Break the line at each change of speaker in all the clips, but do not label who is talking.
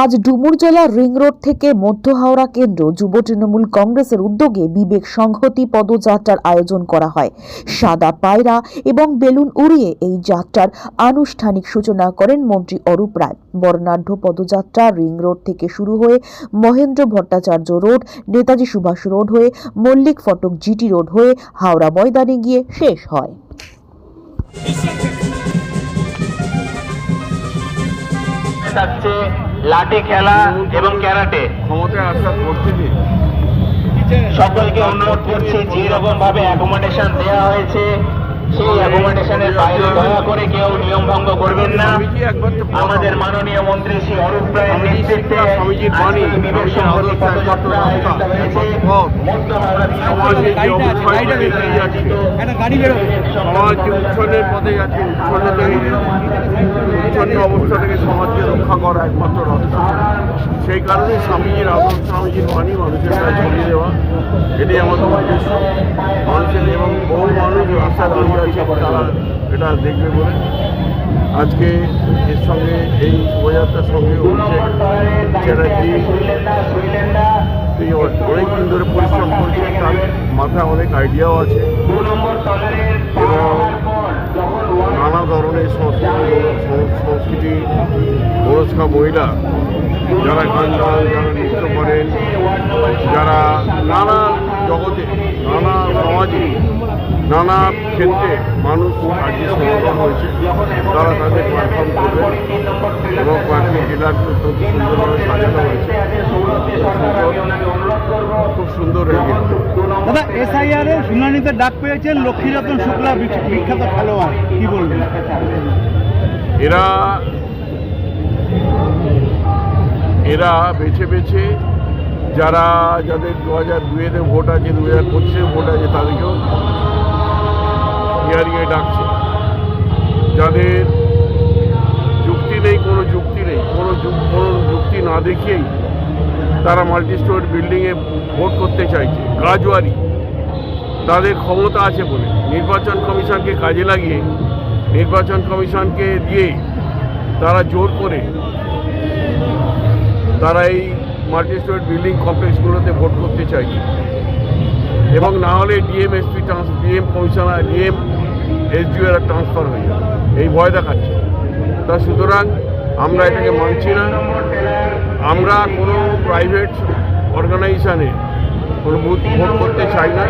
আজ Dumurjala ring road থেকে মধ্য হাওড়া কেন্দ্র যুব তৃণমূল কংগ্রেসের উদ্যোগে বিবেক সংহতি পদযাত্রার আয়োজন করা হয়। সাদা পায়রা এবং বেলুন উড়িয়ে এই যাত্রার আনুষ্ঠানিক সূচনা করেন মন্ত্রী অরূপ রায়। বর্ণাঢ্য পদযাত্রা রিং রোড থেকে শুরু হয়ে মহেন্দ্র ভট্টাচার্য রোড, নেতাজি সুভাষ রোড হয়ে মল্লিক ফটক জিটি রোড হয়ে হাওড়া ময়দানে গিয়ে শেষ হয়।
লাঠি খেলা এবং ক্যারাটে। সকলকে অনুরোধ করছি যেরকম ভাবে অ্যাকোমোডেশন দেওয়া হয়েছে। সেই অ্যাকোমোডেশনের বাইরে দয়া করে কেউ নিয়ম ভঙ্গ করবেন না। আমাদের মাননীয় মন্ত্রী শ্রী অরূপ রায়ের নেতৃত্বে বিবেক
আদর্শ
পদযাত্রা আয়োজিত হয়েছে। মধ্য
সমাজে পথে এগিয়ে যাচ্ছে উচ্ছন্ন থেকে উচ্ছন্ন অবস্থা থেকে সমাজকে রক্ষা করা একমাত্র রাস্তা। সেই কারণে স্বামীজির আদর্শ স্বামীজির বাণী মানুষের কাছে ছড়িয়ে দেওয়া এটাই আমাদের উদ্দেশ্য। মানুষের এবং দাঁড়িয়ে আছে তারা এটা দেখবে বলে। আজকে এর সঙ্গে এই শোভাযাত্রার সঙ্গে অভিষেক চ্যাটার্জি। তিনি অনেক দিন ধরে পরিশ্রম করছেন তার মাথায় অনেক আইডিয়াও আছে। এবং নানা ধরনের সংস্কৃতি সংস্কৃতি বরস্কা মহিলা যারা গান গান যারা নৃত্য করেন যারা নানা জগতে নানা সমাজে নানা ক্ষেত্রে মানুষ আজকে সমাগম হয়েছে। তারা তাদের পারফর্ম করবেন এবং কয়েকটি জেলার খুব সুন্দরভাবে সাজানো হয়েছে। খুব সুন্দর
দাদা এসআইআর এর শুনানিতে ডাক পেয়েছেন লক্ষ্মীরতন শুক্লা বিখ- বিখ্যাত খেলোয়াড়। কি বলবেন?
এরা এরা বেছে বেছে যারা যাদের দু হাজার দুয়েতে ভোট আছে দু হাজার পঁচিশে ভোট আছে তাদেরকেও হিয়ারিংয়ে ডাকছে। যাদের যুক্তি নেই, কোনো যুক্তি নেই, কোনো কোনো যুক্তি না দেখিয়েই তারা মাল্টি স্টোর বিল্ডিংয়ে ভোট করতে চাইছে। গাজওয়ারি তাদের ক্ষমতা আছে বলে। নির্বাচন কমিশনকে কাজে লাগিয়ে, নির্বাচন কমিশনকে দিয়ে তারা জোর করে তারা এই মাল্টি স্টোরেট বিল্ডিং কমপ্লেক্সগুলোতে ভোট করতে চাইছে। এবং না হলে DM SP trans, DM commissioner, DM SDO এরা ট্রান্সফার হয়ে যাবে এই ভয় দেখাচ্ছে। তা সুতরাং আমরা এটাকে মানছি না। আমরা কোনো প্রাইভেট অর্গানাইজেশানে কোনো ভোট করতে চাই না।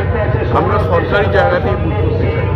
আমরা সরকারি জায়গাতেই ভোট করতে চাই।